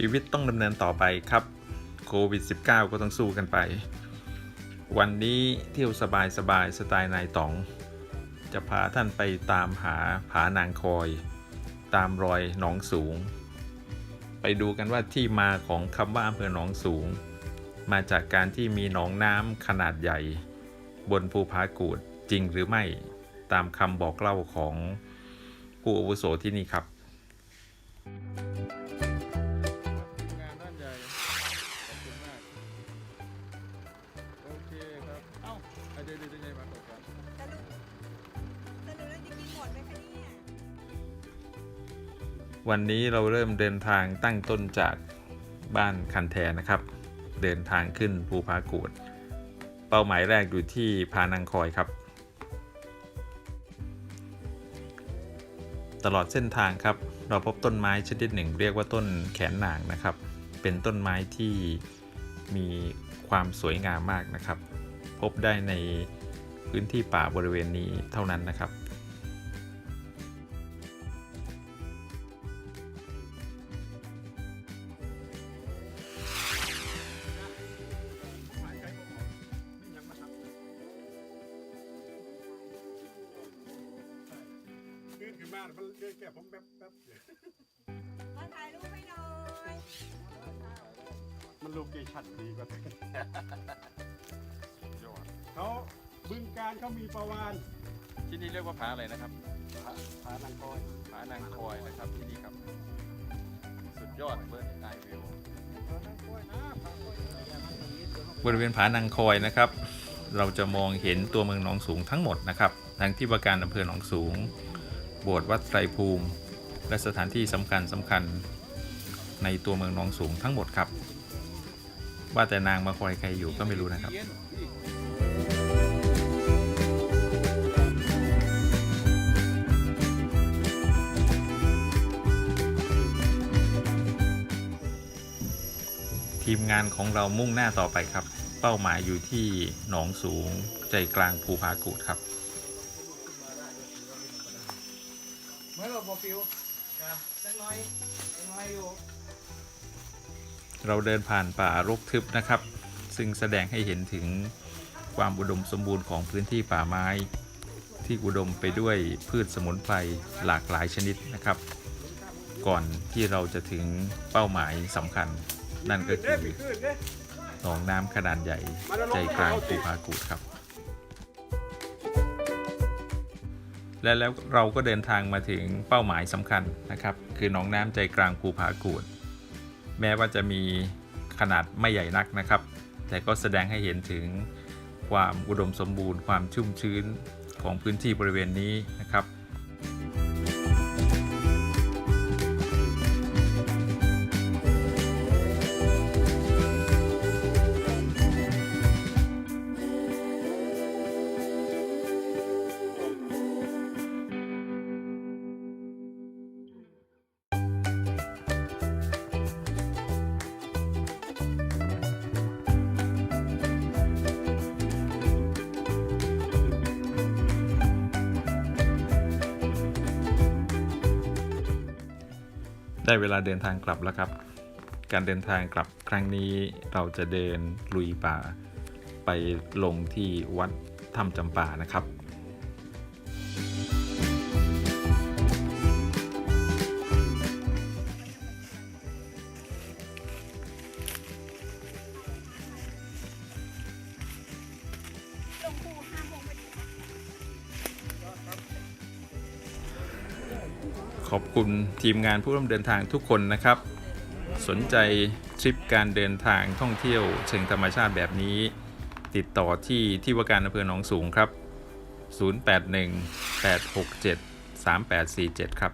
ชีวิตต้องดำเนินต่อไปครับโควิด -19 ก็ต้องสู้กันไป วันนี้เที่ยวสบายสบายๆสไตล์นายต๋อง จะพาท่านไปตามหาผานางคอย ตามรอยหนองสูง ไปดูกันว่าที่มาของคำว่าอำเภอหนองสูง มาจากการที่มีหนองน้ำขนาดใหญ่ บนภูผากูดจริงหรือไม่ตามคำบอกเล่าของผู้อาวุโสที่นี่ครับ อ้าไอเดียดียังไงมาตกกันสรุปสรุปแล้วจะกินหมดไหมคะเนี่ยวันนี้เราเริ่มเดินทางตั้งต้นจากบ้านคันแทนะครับ เดินทางขึ้นภูผากูด เป้าหมายแรกอยู่ที่พานังคอยครับ ตลอดเส้นทางครับ เราพบต้นไม้ชนิดหนึ่ง เรียกว่าต้นแขนนางนะครับ เป็นต้นไม้ที่มีความสวยงามมากนะครับ พบได้ในพื้นที่ป่าบริเวณนี้เท่านั้นนะครับ ขึ้นขึ้นมามันเดินแก่ผมแป๊บแป๊บมาถ่ายรูปให้หน่อย มันโลเคชั่นดีกว่ายอด เขาบึงการเขามีประวานที่นี่เรียกว่าผาอะไรนะครับผาผานังคอยผานางคอยนะครับที่นี่ครับ สุดยอดเบิร์ดไอวิวผานังคอยนะผาคอยบริเวณผานางคอยนะครับ เราจะมองเห็นตัวเมืองหนองสูงทั้งหมดนะครับทั้งที่ว่าการอำเภอหนองสูง โบสถ์วัดไตรภูมิ และสถานที่สำคัญสำคัญในตัวเมืองหนองสูงทั้งหมดครับ ว่าแต่นางมาคอยใครอยู่ก็ไม่รู้นะครับ มงานของเรามุ่งหน้าต่อไปครับ เป้าหมายอยู่ที่หนองสูงใจกลางภูผากูดครับเมื่อเราบอฟิวครับจังน้อยจังน้อยอยู่เราเดินผ่านป่ารกทึบนะครับ ซึ่งแสดงให้เห็นถึงความอุดมสมบูรณ์ของพื้นที่ป่าไม้ ที่อุดมไปด้วยพืชสมุนไพรหลากหลายชนิดนะครับ ก่อนที่เราจะถึงเป้าหมายสำคัญ นั่นก็คือหนองน้ำขนาดใหญ่ใจกลางภูผากูดครับ และแล้วเราก็เดินทางมาถึงเป้าหมายสำคัญนะครับ คือหนองน้ำใจกลางภูผากูด แม้ว่าจะมีขนาดไม่ใหญ่นักนะครับ แต่ก็แสดงให้เห็นถึงความอุดมสมบูรณ์ ความชุ่มชื้นของพื้นที่บริเวณนี้นะครับ ได้เวลาเดินทางกลับแล้วครับ การเดินทางกลับครั้งนี้เราจะเดินลุยป่า ไปลงที่วัดถ้ำจำปานะครับลง ขอบคุณทีมงานผู้ร่วมเดินทางทุกคนนะครับ สนใจทริปการเดินทางท่องเที่ยวเชิงธรรมชาติแบบนี้ ติดต่อที่ที่ว่าการอำเภอหนองสูงครับ 081 867 3847 ครับ